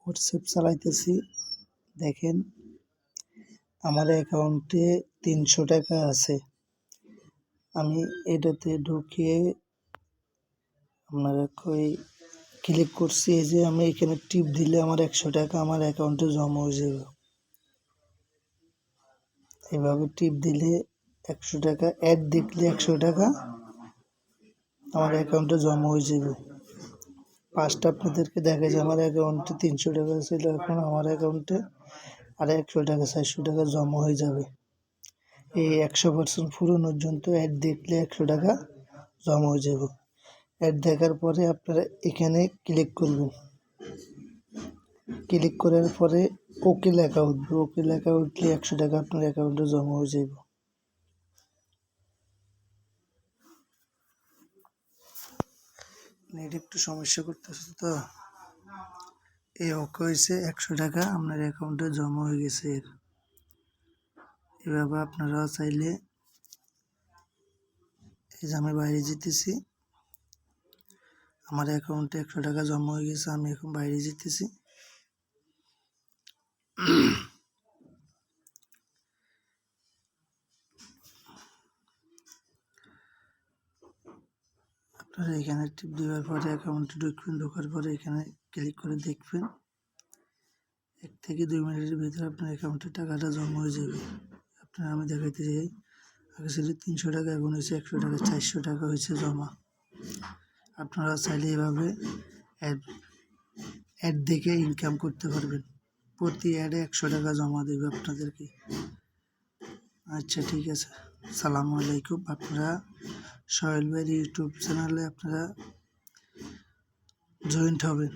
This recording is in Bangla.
হোয়াটসঅ্যাপ চালাইতেছি। দেখেন, আমার অ্যাকাউন্টে তিনশো টাকা আছে। আমি এটাতে ঢুকিয়ে আপনারা কই, ক্লিক করছি, এই যে আমি এখানে টিপ দিলে আমার একশো টাকা আমার অ্যাকাউন্টে জমা হয়ে যাবে। এভাবে টিপ দিলে একশো টাকা, অ্যাড দেখলে একশো টাকা আমার অ্যাকাউন্টে জমা হয়ে যাবে। ফার্স্ট আপনাদেরকে দেখা যায় আমার অ্যাকাউন্টে তিনশো টাকা ছিল, এখন আমার অ্যাকাউন্টে আর একশো টাকা, চারশো টাকা জমা হয়ে যাবে। এই একশো পার্সেন্ট পুরোনোর জন্য অ্যাড দেখলে একশো টাকা জমা হয়ে যাবে। অ্যাড দেখার পরে আপনারা এখানে ক্লিক করবেন। ক্লিক করার পরে ওকে লেখা উঠবে। ওকে লেখা উঠলে একশো টাকা আপনার অ্যাকাউন্টে জমা হয়ে যাবে। নেট একটু সমস্যা করতেছে তো। এই ওকে হয়েছে একশো টাকা, আপনার অ্যাকাউন্টে জমা হয়ে গেছে এর। এভাবে আপনারা চাইলে এই যে আমি বাইরে যেতেছি, আমার অ্যাকাউন্টে একশো টাকা জমা হয়ে গেছে, আমি এখন বাইরে যেতেছি। আপনারা এখানে টিপ দেওয়ার পরে অ্যাকাউন্টে ঢুকবেন, ঢোকার পরে এখানে ক্লিক করে দেখবেন। এক থেকে দুই মিনিটের ভিতরে আপনার অ্যাকাউন্টে টাকাটা জমা হয়ে যাবে। আপনার আমি দেখাইতে চাই, আগে ছিল তিনশো টাকা, এখন হয়েছে একশো টাকা, চারশো টাকা হয়েছে জমা। আপনারা চাইলে এভাবে অ্যাড অ্যাড দেখে ইনকাম করতে পারবেন। প্রতি অ্যাডে একশো টাকা জমা দেবে আপনাদেরকে। আচ্ছা ঠিক আছে। সালামু আলাইকুম। আপনারা সোহেল ভাইয়ের ইউটিউব চ্যানেলে আপনারা জয়েন্ট হবেন।